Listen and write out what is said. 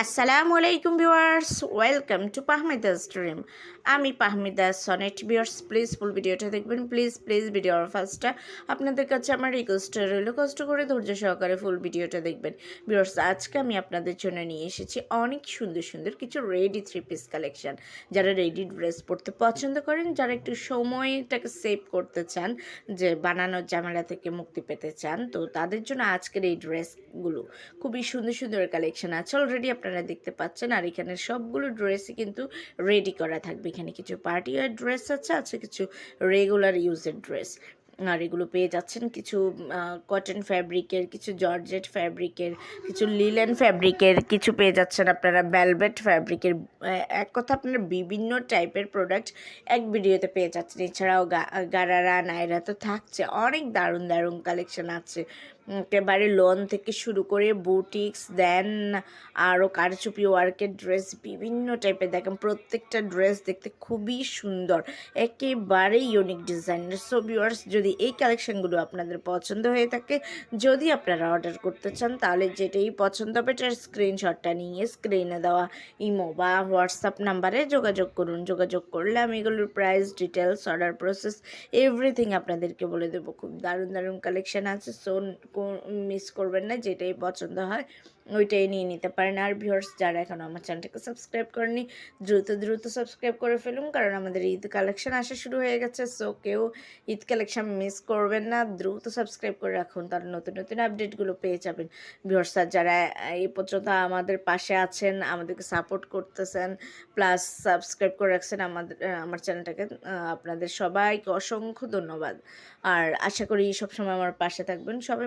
আসসালামু আলাইকুম viewers, welcome to Fahmida stream আমি Pahmida sonnet viewers please full ভিডিওটা দেখবেন প্লিজ প্লিজ ভিডিওর ফার্স্টটা আপনাদের কাছে আমার রিকোয়েস্ট রইল, কষ্ট করে ধৈর্য সহকারে ফুল ভিডিওটা দেখবেন। ভিউয়ার্স, আজকে আমি আপনাদের জন্য নিয়ে এসেছি অনেক সুন্দর সুন্দর কিছু রেডি থ্রি পিস কালেকশন যারা রেডি ড্রেস পরতে পছন্দ করেন, যারা একটু সময়টাকে সেভ করতে চান, যে বানানোর ঝামেলা থেকে মুক্তি পেতে চান, তো তাদের জন্য আজকের এই ড্রেসগুলো খুবই সুন্দর সুন্দর কালেকশন আছে। অলরেডি আপনারা দেখতে পাচ্ছেন। আর এখানে সবগুলো ড্রেসই কিন্তু রেডি করা থাকবে। এখানে কিছু পার্টি ওয়ার ড্রেস আছে আছে কিছু রেগুলার ইউজের ড্রেস আর এগুলো পেয়ে যাচ্ছেন কিছু কটন ফ্যাব্রিকের কিছু জর্জেট ফ্যাব্রিকের কিছু লিলেন ফ্যাব্রিকের কিছু পেয়ে যাচ্ছেন আপনারা ভ্যালভেট ফ্যাব্রিকের এক কথা আপনারা বিভিন্ন টাইপের প্রোডাক্ট এক ভিডিওতে পেয়ে যাচ্ছেন। এছাড়াও গা- গারারা নাইরা তো থাকছে, অনেক দারুণ দারুণ কালেকশন আছে। একেবারে লোন থেকে শুরু করে বুটিক্স, দেন আরও কারচুপি, ওয়ার্কের ড্রেস, বিভিন্ন টাইপের দেখেন। প্রত্যেকটা ড্রেস দেখতে খুবই সুন্দর একেবারেই ইউনিক ডিজাইনের। সো ভিউয়ার্স যদি এই কালেকশানগুলো আপনাদের পছন্দ হয়ে থাকে, যদি আপনারা অর্ডার করতে চান, তাহলে যেটাই পছন্দ হবে এটার স্ক্রিনশটটা নিয়ে স্ক্রিনে দেওয়া ইমো বা হোয়াটসঅ্যাপ নাম্বারে যোগাযোগ করুন। যোগাযোগ করলে আমি এগুলোর price details order process everything আপনাদেরকে বলে দেবো। খুব দারুণ দারুণ কালেকশান আছে। সো মিস করবেন না, যেটাই পছন্দ হয়, ওইটাই নিয়ে নিতে পারেন। আর ভিউয়ার্স যারা এখনও আমার চ্যানেলটাকে সাবস্ক্রাইব করেনি দ্রুত দ্রুত সাবস্ক্রাইব করে ফেলুন, কারণ আমাদের ঈদ কালেকশন আসা শুরু হয়ে গেছে। সো কেউ ঈদ কালেকশন মিস করবেন না, দ্রুত সাবস্ক্রাইব করে রাখুন, তাহলে নতুন নতুন আপডেটগুলো পেয়ে যাবেন। ভিউয়ার্স যারা এই পর্যন্ত আমাদের পাশে আছেন, আমাদেরকে সাপোর্ট করতেছেন প্লাস সাবস্ক্রাইব করে রাখছেন আমাদের, আমার চ্যানেলটাকে আপনাদের সবাইকে অসংখ্য ধন্যবাদ। আর আশা করি সবসময় আমার পাশে থাকবেন। সবাই